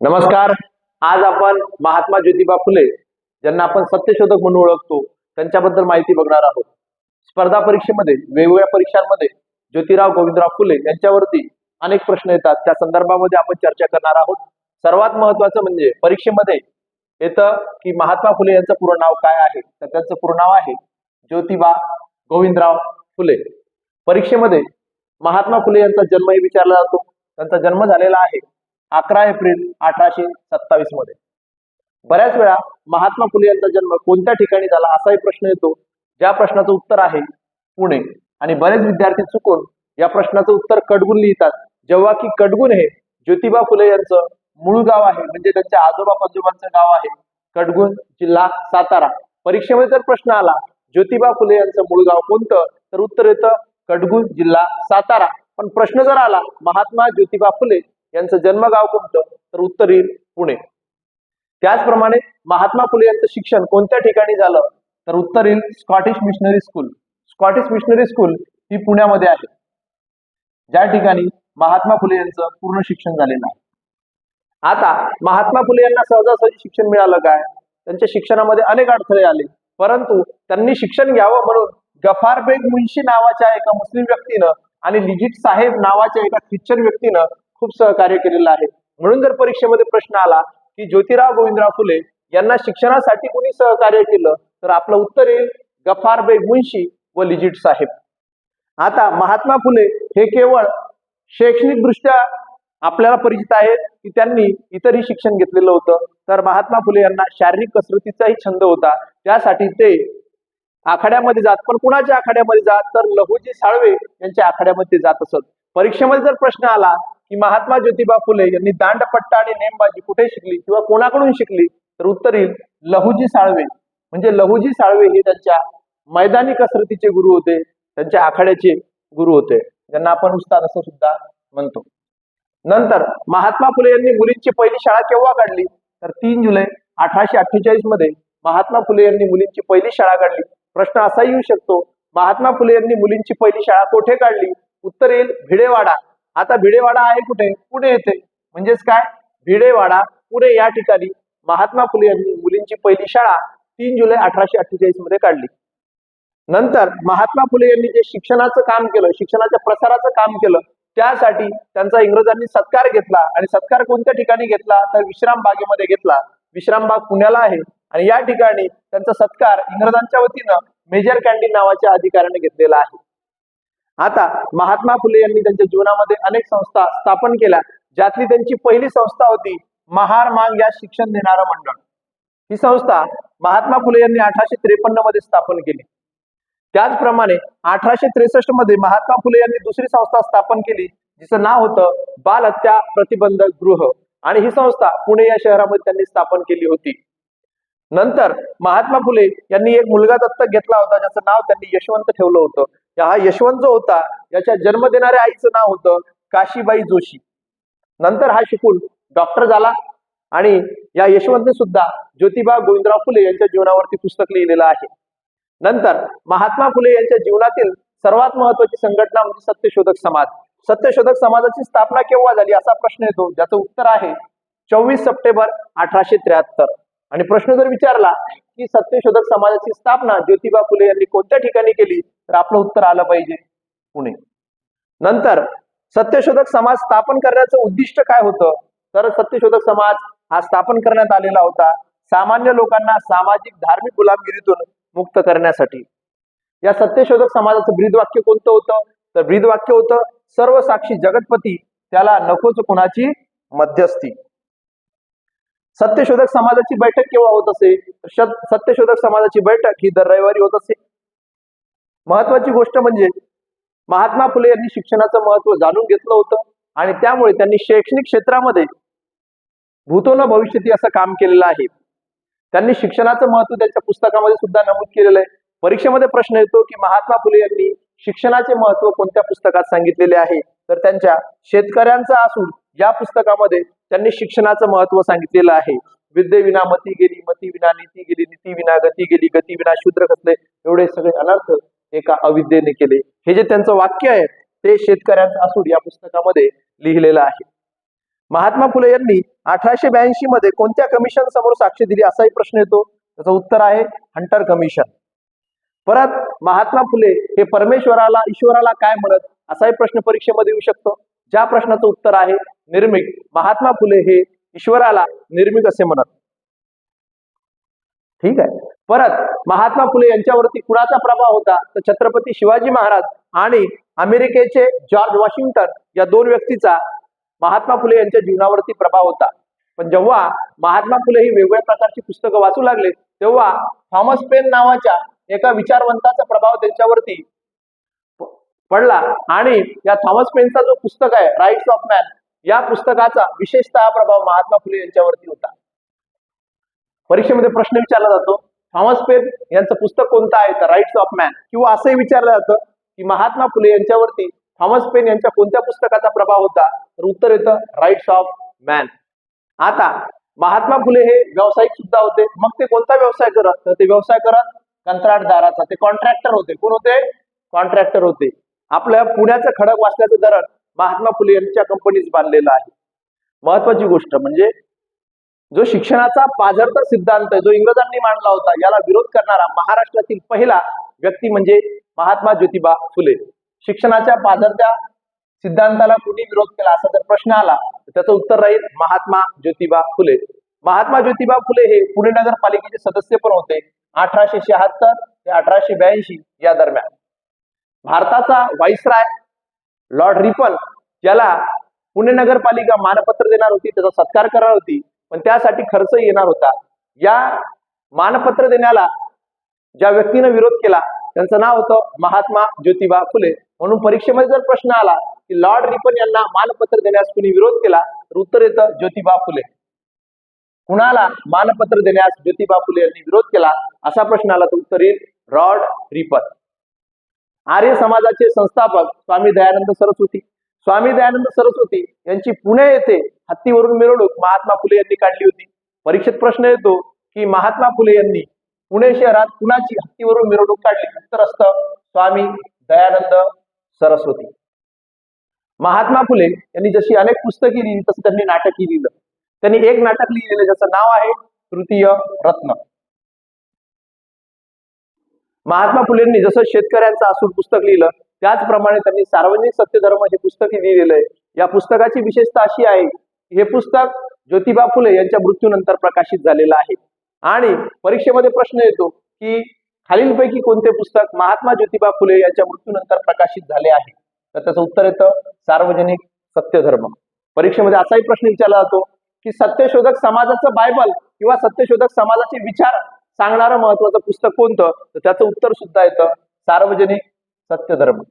नमस्कार. आज आपण महात्मा ज्योतिबा फुले ज्यांना आपण सत्यशोधक म्हणून ओळखतो त्यांच्याबद्दल माहिती बघणार आहोत. स्पर्धा परीक्षेमध्ये वेगवेगळ्या परीक्षांमध्ये ज्योतिराव गोविंदराव फुले यांच्यावरती अनेक प्रश्न येतात. त्या संदर्भामध्ये आपण चर्चा करणार आहोत. सर्वात महत्वाचं म्हणजे परीक्षेमध्ये येतं की महात्मा फुले यांचं पूर्ण नाव काय आहे? तर त्यांचं पूर्ण नाव आहे ज्योतिबा गोविंदराव फुले. परीक्षेमध्ये महात्मा फुले यांचा जन्मही विचारला जातो. त्यांचा जन्म झालेला आहे अकरा एप्रिल अठराशे सत्तावीसमध्ये. बऱ्याच वेळा महात्मा फुले यांचा जन्म कोणत्या ठिकाणी झाला असाही प्रश्न येतो. ज्या प्रश्नाचं उत्तर आहे पुणे. आणि बरेच विद्यार्थी चुकून या प्रश्नाचं उत्तर कडगुण लिहितात. जेव्हा की कडगुण हे ज्योतिबा फुले यांचं मूळ गाव आहे म्हणजे त्यांच्या आजोबा पंजोबांचं गाव आहे कडगुण जिल्हा सातारा. परीक्षेमध्ये जर प्रश्न आला ज्योतिबा फुले यांचं मूळ गाव कोणतं? तर उत्तर येतं कडगुण जिल्हा सातारा. पण प्रश्न जर आला महात्मा ज्योतिबा फुले यांचं जन्मगाव कोणतं? तर उत्तर येईल पुणे. त्याचप्रमाणे महात्मा फुले यांचं शिक्षण कोणत्या ठिकाणी झालं? तर उत्तर येईल Scottish missionary school Scottish missionary school ही पुण्यामध्ये आहे. ज्या ठिकाणी महात्मा फुले यांचं पूर्ण शिक्षण झालेलं आहे. आता महात्मा फुले यांना सहजासहजी शिक्षण मिळालं काय? त्यांच्या शिक्षणामध्ये अनेक अडथळे आले. परंतु त्यांनी शिक्षण घ्यावं म्हणून गफार बेग मुन्शी नावाच्या एका मुस्लिम व्यक्तीनं आणि लिजिट साहेब नावाच्या एका ख्रिश्चन व्यक्तीनं खूप सहकार्य केलेलं आहे. म्हणून जर परीक्षेमध्ये प्रश्न आला की ज्योतिराव गोविंदराव फुले यांना शिक्षणासाठी कोणी सहकार्य केलं तर आपलं उत्तर येईल गफार बेग मुन्शी व लिजिट साहेब. आता महात्मा फुले हे केवळ शैक्षणिक दृष्ट्या आपल्याला परिचित आहेत की त्यांनी इतरही शिक्षण घेतलेलं होतं तर महात्मा फुले यांना शारीरिक कसरतीचाही छंद होता. त्यासाठी ते आखाड्यामध्ये जात पण कुणाच्या आखाड्यामध्ये जात? तर लहुजी साळवे यांच्या आखाड्यामध्ये जात असत. परीक्षेमध्ये जर प्रश्न आला की महात्मा ज्योतिबा फुले यांनी दांडपट्टा आणि नेमबाजी कुठे शिकली किंवा कोणाकडून शिकली? तर उत्तर येईल लहुजी साळवे. म्हणजे लहुजी साळवे हे त्यांच्या मैदानी कसरतीचे गुरु होते. त्यांच्या आखाड्याचे गुरु होते. ज्यांना आपण उस्ताद असं सुद्धा म्हणतो. नंतर महात्मा फुले यांनी मुलींची पहिली शाळा केव्हा काढली? तर तीन जुलै अठराशे अठ्ठेचाळीसमध्ये महात्मा फुले यांनी मुलींची पहिली शाळा काढली. प्रश्न असा येऊ शकतो. महात्मा फुले यांनी मुलींची पहिली शाळा कोठे काढली? उत्तर येईल भिडेवाडा. आता भिडेवाडा आहे कुठे? पुणे येथे. म्हणजेच काय? भिडेवाडा पुणे या ठिकाणी महात्मा फुले यांनी मुलींची पहिली शाळा तीन जुलै अठराशे अठ्ठेचाळीसमध्ये काढली. नंतर महात्मा फुले यांनी जे शिक्षणाचं काम केलं शिक्षणाच्या प्रसाराचं काम केलं त्यासाठी त्यांचा इंग्रजांनी सत्कार घेतला. आणि सत्कार कोणत्या ठिकाणी घेतला? तर विश्राम बागेमध्ये घेतला. विश्रामबाग पुण्याला आहे. आणि या ठिकाणी त्यांचा सत्कार इंग्रजांच्या वतीनं मेजर कॅन्डी नावाच्या अधिकाऱ्याने घेतलेला आहे. आता महात्मा फुले यांनी त्यांच्या जीवनामध्ये अनेक संस्था स्थापन केल्या ज्यातली त्यांची पहिली संस्था होती महार मांग या शिक्षण देणारं मंडळ. ही संस्था महात्मा फुले यांनी अठराशे त्रेपन्नमध्ये स्थापन केली. त्याचप्रमाणे अठराशे त्रेसष्टमध्ये महात्मा फुले यांनी दुसरी संस्था स्थापन केली जिचं नाव होतं बाल हत्या प्रतिबंधक गृह. आणि ही संस्था पुणे या शहरामध्ये त्यांनी स्थापन केली होती. नंतर महात्मा फुले यांनी एक मुलगा दत्तक घेतला होता ज्याचं नाव त्यांनी यशवंत ठेवलं होतं. हा यशवंत जो होता याच्या जन्म देणाऱ्या आईचं नाव होतं काशीबाई जोशी. नंतर हा शिकून डॉक्टर झाला आणि या यशवंतने सुद्धा ज्योतिबा गोविंदराव फुले यांच्या जीवनावरती पुस्तक लिहिलेलं आहे. नंतर महात्मा फुले यांच्या जीवनातील सर्वात महत्वाची संघटना म्हणजे सत्यशोधक समाज. सत्यशोधक समाजाची स्थापना केव्हा झाली असा प्रश्न येतो ज्याचं उत्तर आहे चोवीस सप्टेंबर अठराशे त्र्याहत्तर. आणि प्रश्न जर विचारला की सत्यशोधक समाजाची स्थापना ज्योतिबा फुले यांनी कोणत्या ठिकाणी केली तर आपलं उत्तर आलं पाहिजे पुणे. नंतर सत्यशोधक समाज स्थापन करण्याचं उद्दिष्ट काय होतं? तर सत्यशोधक समाज हा स्थापन करण्यात आलेला होता सामान्य लोकांना सामाजिक धार्मिक गुलामगिरीतून मुक्त करण्यासाठी. या सत्यशोधक समाजाचं ब्रीदवाक्य कोणतं होतं? तर ब्रीदवाक्य होतं सर्व साक्षी जगतपती त्याला नकोच कुणाची मध्यस्थी. सत्यशोधक समाजाची बैठक केव्हा होत असे? सत्यशोधक समाजाची बैठक ही दर रविवारी होत असे. महत्वाची गोष्ट म्हणजे महात्मा फुले यांनी शिक्षणाचं महत्त्व जाणून घेतलं होतं आणि त्यामुळे त्यांनी शैक्षणिक क्षेत्रामध्ये भूतोन भविष्यती असं काम केलेलं आहे. त्यांनी शिक्षणाचं महत्त्व त्यांच्या पुस्तकामध्ये सुद्धा नमूद केलेलं आहे. परीक्षेमध्ये प्रश्न येतो की महात्मा फुले यांनी शिक्षणाचे महत्त्व कोणत्या पुस्तकात सांगितलेले आहे? तर त्यांच्या शेतकऱ्यांचा असून या पुस्तकामध्ये त्यांनी शिक्षणाचं महत्त्व सांगितलेलं आहे. विद्ये विना मती गेली मती विना नीती गेली नीती विना गती गेली गती विना शूद्र कसले एवढे सगळे अनर्थ एका अविद्येने केले. हे जे त्यांचं वाक्य आहे ते शेतकऱ्यांचं असूड या पुस्तकामध्ये लिहिलेलं आहे. महात्मा फुले यांनी अठराशे ब्याऐंशी मध्ये कोणत्या कमिशन समोर साक्ष दिली असाही प्रश्न येतो? त्याचं उत्तर आहे हंटर कमिशन परत महात्मा फुले हे परमेश्वराला ईश्वराला काय म्हणत? असाही प्रश्न परीक्षेमध्ये येऊ शकतो. ज्या प्रश्नाचं उत्तर आहे निर्मिक. महात्मा फुले हे ईश्वराला निर्मिक असे म्हणत. ठीक आहे. परत महात्मा फुले यांच्यावरती कुणाचा प्रभाव होता? तर छत्रपती शिवाजी महाराज आणि अमेरिकेचे जॉर्ज वॉशिंग्टन या दोन व्यक्तीचा महात्मा फुले यांच्या जीवनावरती प्रभाव होता. पण जेव्हा महात्मा फुले ही वेगवेगळ्या प्रकारची पुस्तकं वाचू लागले तेव्हा थॉमस पेन नावाच्या एका विचारवंताचा प्रभाव त्यांच्यावरती पडला. आणि या थॉमस पेनचा जो पुस्तक आहे राईट्स ऑफ मॅन या पुस्तकाचा विशेषतः प्रभाव महात्मा फुले यांच्यावरती होता. परीक्षेमध्ये प्रश्न विचारला जातो थॉमस पेन यांचं पुस्तक कोणतं आहे? तर राईट्स ऑफ मॅन किंवा असंही विचारलं जातं की महात्मा फुले यांच्यावरती थॉमस पेन यांच्या कोणत्या पुस्तकाचा प्रभाव होता? तर उत्तर येतं राईट्स ऑफ मॅन आता महात्मा फुले हे व्यावसायिक सुद्धा होते. मग ते कोणता व्यवसाय करत? तर ते व्यवसाय करत कंत्राटदाराचा. ते कॉन्ट्रॅक्टर होते. कोण होते? कॉन्ट्रॅक्टर होते. आपल्या पुण्याचं खडक वाचल्याचं धरण महात्मा फुले यांच्या कंपनीत बांधलेलं आहे. महत्वाची गोष्ट म्हणजे जो शिक्षणाचा पाझरता सिद्धांत जो इंग्रजांनी मांडला होता याला विरोध करणारा महाराष्ट्रातील पहिला व्यक्ती म्हणजे महात्मा ज्योतिबा फुले. शिक्षणाच्या पाझरत्या सिद्धांताला कुणी विरोध केला असा जर प्रश्न आला तर त्याचं उत्तर राहील महात्मा ज्योतिबा फुले. महात्मा ज्योतिबा फुले हे पुणे नगरपालिकेचे सदस्य पण होते. अठराशे शहात्तर ते अठराशे ब्याऐंशी या दरम्यान. भारताचा वाईसराय लॉर्ड रिपन याला पुणे नगरपालिका मानपत्र देणार होती त्याचा सत्कार करणार होती पण त्यासाठी खर्च येणार होता. या मानपत्र देण्याला ज्या व्यक्तीनं विरोध केला त्यांचं नाव होतं महात्मा ज्योतिबा फुले. म्हणून परीक्षेमध्ये जर प्रश्न आला की लॉर्ड रिपन यांना मानपत्र देण्यास कुणी विरोध केला तर उत्तर येतं ज्योतिबा फुले. कुणाला मानपत्र देण्यास ज्योतिबा फुले यांनी विरोध केला असा प्रश्न आला तर उत्तर येईल लॉर्ड रिपन आर्य समाजाचे संस्थापक स्वामी दयानंद सरस्वती. स्वामी दयानंद सरस्वती यांची पुणे येथे हत्तीवरून मिरवणूक महात्मा फुले यांनी काढली होती. परीक्षेत प्रश्न येतो की महात्मा फुले यांनी पुणे शहरात कुणाची हत्तीवरून मिरवणूक काढली? उत्तर असतं स्वामी दयानंद सरस्वती. महात्मा फुले यांनी जशी अनेक पुस्तके लिहिली तसं त्यांनी नाटकही लिहिलं त्यांनी एक नाटक लिहिलेलं ज्याचं नाव आहे तृतीय रत्न. महात्मा फुलेंनी जसं शेतकऱ्यांचं असून पुस्तक लिहिलं त्याचप्रमाणे त्यांनी सार्वजनिक सत्यधर्म हे पुस्तक लिहिलेलं आहे. या पुस्तकाची विशेषता अशी आहे की हे पुस्तक ज्योतिबा फुले यांच्या मृत्यूनंतर प्रकाशित झालेलं आहे. आणि परीक्षेमध्ये प्रश्न येतो की खालीलपैकी कोणते पुस्तक महात्मा ज्योतिबा फुले यांच्या मृत्यूनंतर प्रकाशित झाले आहे? तर त्याचं उत्तर येतं सार्वजनिक सत्यधर्म. परीक्षेमध्ये असाही प्रश्न विचारला जातो की सत्यशोधक समाजाचं बायबल किंवा सत्यशोधक समाजाचे विचार सांगणारं महत्वाचं पुस्तक कोणतं? तर त्याचं उत्तर सुद्धा येतं सार्वजनिक सत्यधर्म.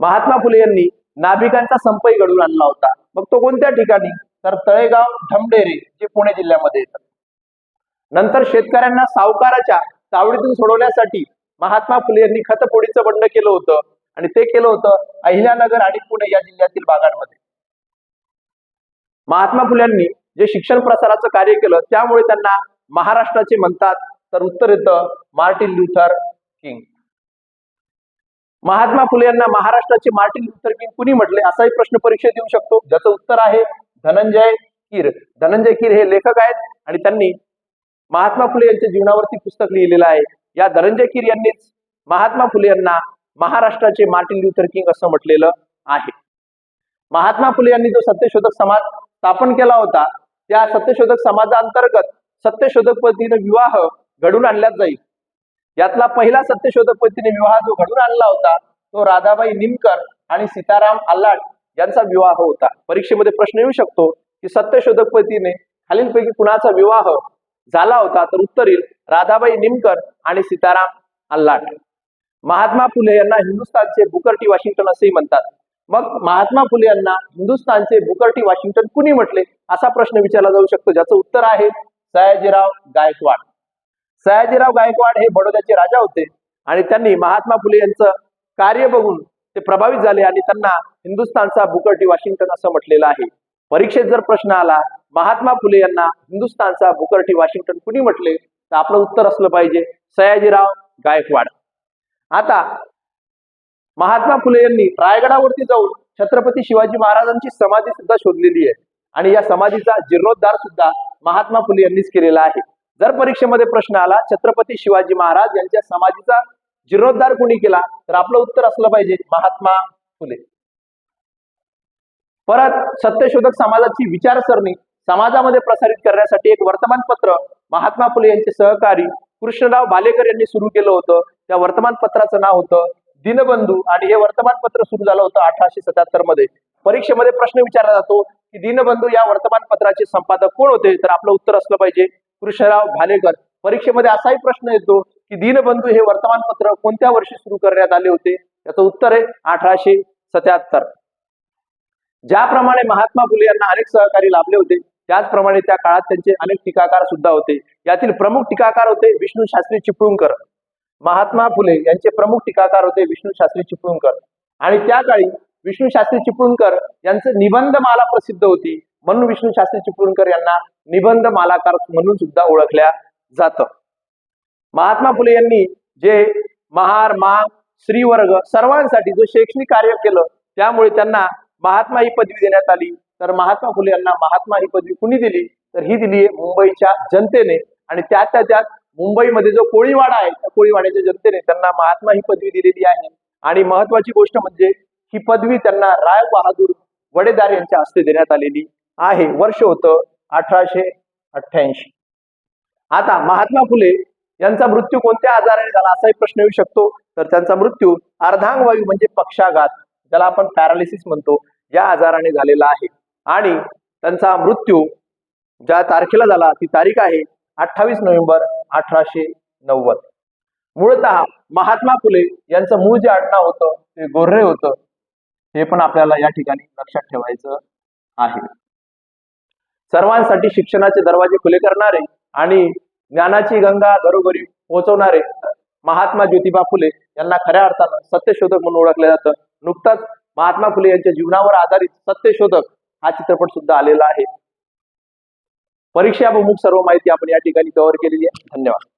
महात्मा फुले यांनी नाभिकांचा संपही घडवून आणला होता. मग तो कोणत्या ठिकाणी? तर तळेगाव ढमडेरे जे पुणे जिल्ह्यामध्ये येतं. नंतर शेतकऱ्यांना सावकाराच्या चावडीतून सोडवण्यासाठी महात्मा फुले यांनी खतपोडीचं बंड केलं होतं. आणि ते केलं होतं अहिल्यानगर आणि पुणे या जिल्ह्यातील भागांमध्ये. महात्मा फुल्यांनी जे शिक्षण प्रसाराचं कार्य केलं त्यामुळे त्यांना महाराष्ट्राचे म्हणतात तर उत्तर येतं Martin Luther King. Mahatma Phule यांना महाराष्ट्राचे मार्टिन लुथर किंग कुणी म्हटले? असाही प्रश्न परीक्षेत येऊ शकतो. ज्याचं उत्तर आहे धनंजय कीर धनंजय कीर हे लेखक आहेत आणि त्यांनी महात्मा फुले यांच्या जीवनावरती पुस्तक लिहिलेलं आहे. या धनंजय कीर यांनीच महात्मा फुले यांना महाराष्ट्राचे मार्टिन ल्युथर किंग असं म्हटलेलं आहे. महात्मा फुले यांनी जो सत्यशोधक समाज स्थापन केला होता त्या सत्यशोधक समाजाअंतर्गत सत्यशोधक पद्धतीने विवाह घडून आणल्यात जाईल. यातला पहिला सत्यशोधक पद्धतीने विवाह जो घडून आणला होता तो राधाबाई निमकर आणि सीताराम आल्लाट यांचा विवाह होता. परीक्षेमध्ये प्रश्न येऊ शकतो की सत्यशोधक पद्धतीने खालीलपैकी कुणाचा विवाह झाला होता? तर उत्तर येईल राधाबाई निमकर आणि सीताराम आल्लाट महात्मा फुले यांना हिंदुस्थानचे बुकर्टी वॉशिंग्टन असेही म्हणतात. मग महात्मा फुले यांना हिंदुस्थानचे बुकर्टी वॉशिंग्टन कुणी म्हटले? असा प्रश्न विचारला जाऊ शकतो ज्याचं उत्तर आहे सयाजीराव गायकवाड. सयाजीराव गायकवाड हे बडोद्याचे राजा होते आणि त्यांनी महात्मा फुले यांचं कार्य बघून ते प्रभावित झाले आणि त्यांना हिंदुस्थानचा बुकर वॉशिंग्टन असं म्हटलेलं आहे. परीक्षेत जर प्रश्न आला महात्मा फुले यांना हिंदुस्थानचा बुकर वॉशिंग्टन कुणी म्हटले? तर आपलं उत्तर असलं पाहिजे सयाजीराव गायकवाड. आता महात्मा फुले यांनी रायगडावरती जाऊन छत्रपती शिवाजी महाराजांची समाधी सुद्धा शोधलेली आहे. आणि या समाधीचा जीर्णोद्धार सुद्धा महात्मा फुले यांनीच केलेला आहे. जर परीक्षेमध्ये प्रश्न आला छत्रपती शिवाजी महाराज यांच्या समाधीचा जीर्णोद्धार कोणी केला तर आपलं उत्तर असलं पाहिजे महात्मा फुले. परत सत्यशोधक समाजाची विचारसरणी समाजामध्ये प्रसारित करण्यासाठी एक वर्तमानपत्र महात्मा फुले यांचे सहकारी कृष्णराव भालेकर यांनी सुरू केलं होतं. त्या वर्तमानपत्राचं नाव होतं दिनबंधू आणि हे वर्तमानपत्र सुरू झालं होतं अठराशे सत्याहत्तरमध्ये परीक्षेमध्ये प्रश्न विचारला जातो की दीनबंधू या वर्तमानपत्राचे संपादक कोण होते? तर आपलं उत्तर असलं पाहिजे. कृष्णराव भालेकर. परीक्षेमध्ये असाही प्रश्न येतो की दीनबंधू हे वर्तमानपत्र कोणत्या वर्षी सुरू करण्यात आले होते? त्याचं उत्तर आहे अठराशे सत्याहत्तर. ज्याप्रमाणे महात्मा फुले यांना अनेक सहकारी लाभले होते त्याचप्रमाणे त्या काळात त्यांचे अनेक टीकाकार सुद्धा होते. यातील प्रमुख टीकाकार होते विष्णू शास्त्री चिपळूणकर. महात्मा फुले यांचे प्रमुख टीकाकार होते विष्णू शास्त्री चिपळूणकर. आणि त्या काळी विष्णू शास्त्री चिपळूणकर यांचं निबंध माला प्रसिद्ध होती. म्हणून विष्णू शास्त्री चिपळूणकर यांना निबंध मालाकार म्हणून सुद्धा ओळखल्या जात. महात्मा फुले यांनी जे महार माग स्त्रीवर्ग सर्वांसाठी जो शैक्षणिक कार्य केलं त्यामुळे त्यांना महात्मा ही पदवी देण्यात आली. तर महात्मा फुले यांना महात्मा ही पदवी कुणी दिली? तर ही दिली आहे मुंबईच्या जनतेने. आणि त्यातल्या त्यात मुंबईमध्ये जो कोळीवाडा आहे त्या कोळीवाड्याच्या जनतेने त्यांना महात्मा ही पदवी दिलेली आहे. आणि महत्वाची गोष्ट म्हणजे ही पदवी त्यांना राय बहादूर वडेदार यांच्या हस्ते देण्यात आलेली आहे. वर्ष होतं अठराशे अठ्ठ्याऐंशी. आता महात्मा फुले यांचा मृत्यू कोणत्या आजाराने झाला असाही प्रश्न येऊ शकतो. तर त्यांचा मृत्यू अर्धांगवायू म्हणजे पक्षाघात ज्याला आपण पॅरालिसिस म्हणतो या आजाराने झालेला आहे. आणि त्यांचा मृत्यू ज्या तारखेला झाला ती तारीख आहे अठ्ठावीस नोव्हेंबर अठराशे नव्वद. मूळत महात्मा फुले यांचं मूळ जे आडनाव होतं ते गोर्रे होतं. हे पण आपल्याला या ठिकाणी लक्षात ठेवायचं आहे. सर्वांसाठी शिक्षणाचे दरवाजे खुले करणारे आणि ज्ञानाची गंगा घरोघरी पोहोचवणारे महात्मा ज्योतिबा फुले यांना खऱ्या अर्थानं सत्यशोधक म्हणून ओळखलं जातं. नुकताच महात्मा फुले यांच्या जीवनावर आधारित सत्यशोधक हा चित्रपट सुद्धा आलेला आहे. परीक्षा प्रमुख सर्व माहिती आपण या ठिकाणी कव्हर केलेली आहे. धन्यवाद.